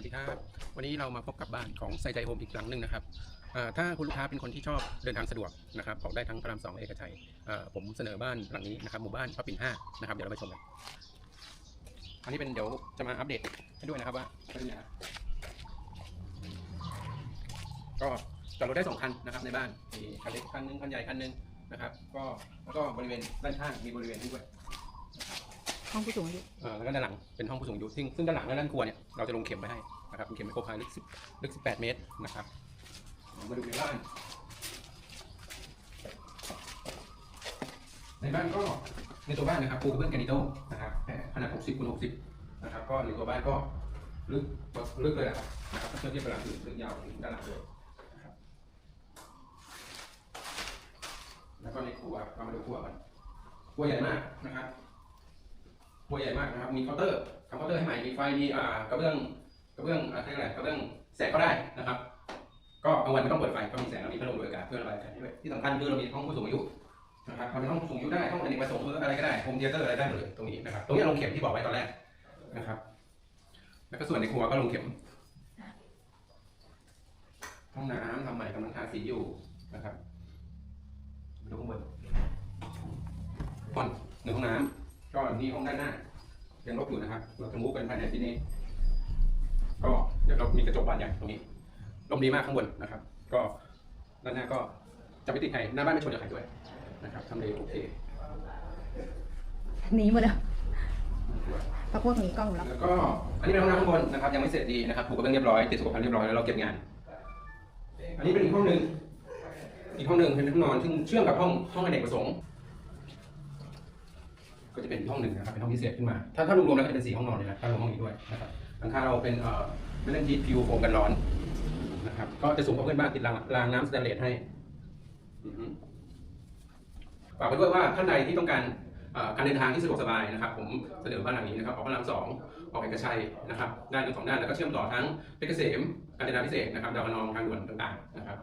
วัสดีครับ วันนี้เรามาพบกับบ้านของไซใจโฮมอีกหลังหนึ่งนะครับถ้าคุณลูกค้าเป็นคนที่ชอบเดินทางสะดวกนะครับออกได้ทั้งพระรามสองเอกชัยผมเสนอบ้านหลังนี้นะครับหมู่บ้านพระปิ่นห้านะครับเดี๋ยวเราไปชมกันอันนี้เป็นเดี๋ยวจะมาอัปเดตให้ด้วยนะครับว่าเป็นยังไงก็จอดรถได้สองคันนะครับในบ้านมีคันเล็กคันหนึงคันใหญ่คันหนึงนะครับ ก็แล้วก็บริเวณด้านข้างมีบริเวณด้วย ห้องผู้สูงอายุเอ่อแล้วก็ด้านหลังเป็นห้องผู้สูงอายุซึ่งซึ่งด้านหลังและด้านครัวเนี่ยเราจะลงเข็มไว้ให้นะครับเป็นเข็มไมโครพายลึก10ลึก 18 เมตรนะครับมาดูในบ้าน ในบ้านก็ในตัวบ้านนะครับปูกระเบื้องแกรนิโตนะครับแผ่ขนาด 60คูณ60นะครับก็ในตัวบ้านก็ลึกลึกเลยนะครับนะครับเทียบกับหลังอื่นลึกยาวถึงด้านหลังเลยนะครับแล้วก็ในครัวเรามาดูครัวกันครัวใหญ่มากนะครับ ครัวใหญ่มากนะครับ มีเคาน์เตอร์ทำเคาน์เตอร์ให้ใหม่ มีไฟ มีอ่ากระเบื้องกระเบื้องอะไรกอะไรกระเบื้องแสงก็ได้นะครับ ก็กลางวันไม่ต้องเปิดไฟ ก็มีแสงแล้วมีพัดลมดูดอากาศเพื่อระบายอากาศด้วย ที่สำคัญคือเรามีห้องผู้สูงอายุนะครับทำเป็นห้องผู้สูงอายุได้ ห้องอเนกประสงค์หรืออะไรก็ได้ โฮมเทเตอร์อะไรได้หมดเลยตรงนี้นะครับ ตรงนี้ลงเข็มที่บอกไว้ตอนแรกนะครับ แล้วก็ส่วนในครัวก็ลงเข็ม ห้องน้ำทำใหม่กำลังทาสีอยู่นะครับดูข้างบนผ่อนหนึ่งห้องน้ำ ก็นี่ห้องด้านหน้ายังลบอยู่นะครับเราจะมูฟกันภายในที่นี้ ก็เดี๋ยวเรามีกระจกบานใหญ่ตรงนี้ลมดีมากข้างบนนะครับ ก็ด้านหน้าก็จะไม่ติดใครหน้าบ้านไม่ชนกับใครด้วยนะครับทำเลโอเคหนีหมดแล้วพระพวกหนีกล้องแล้วแล้วก็อันนี้เป็นห้องน้ำข้างบนนะครับยังไม่เสร็จดีนะครับถูกกระเบื้องเรียบร้อยติดสุขภัณฑ์เรียบร้อยแล้วเราเก็บงาน อันนี้เป็นอีกห้องหนึ่งอีกห้องหนึ่งเป็นห้องนอนซึ่งเชื่อมกับห้องห้องอเนกประสงค์ ก็จะเป็นอีกห้องหนึ่งนะครับเป็นห้องพิเศษขึ้นมา ถ้าถ้ารวมๆแล้วก็จะเป็นสี่ห้องนอนเลยนะถ้ารวมห้องนี้ด้วยนะครับหลังคาเราเป็นเอ่อเป็นเล่นทีพิวโฟมกันร้อนนะครับก็จะสูงกว่าเพื่อนบ้านติดรางรางน้ำสแตนเลสให้อือฮึฝากไว้ด้วยว่าท่านใดที่ต้องการเอ่อการเดินทางที่สะดวกสบายนะครับ ผมเสนอบ้านหลังนี้นะครับออกพระรามสองออกเอกชัยนะครับด้านทั้งสองด้านแล้วก็เชื่อมต่อทั้งเพชรเกษมกาญจนาพิเศษกนะครับดาวคะนองทางด่วนต่างๆนะครับ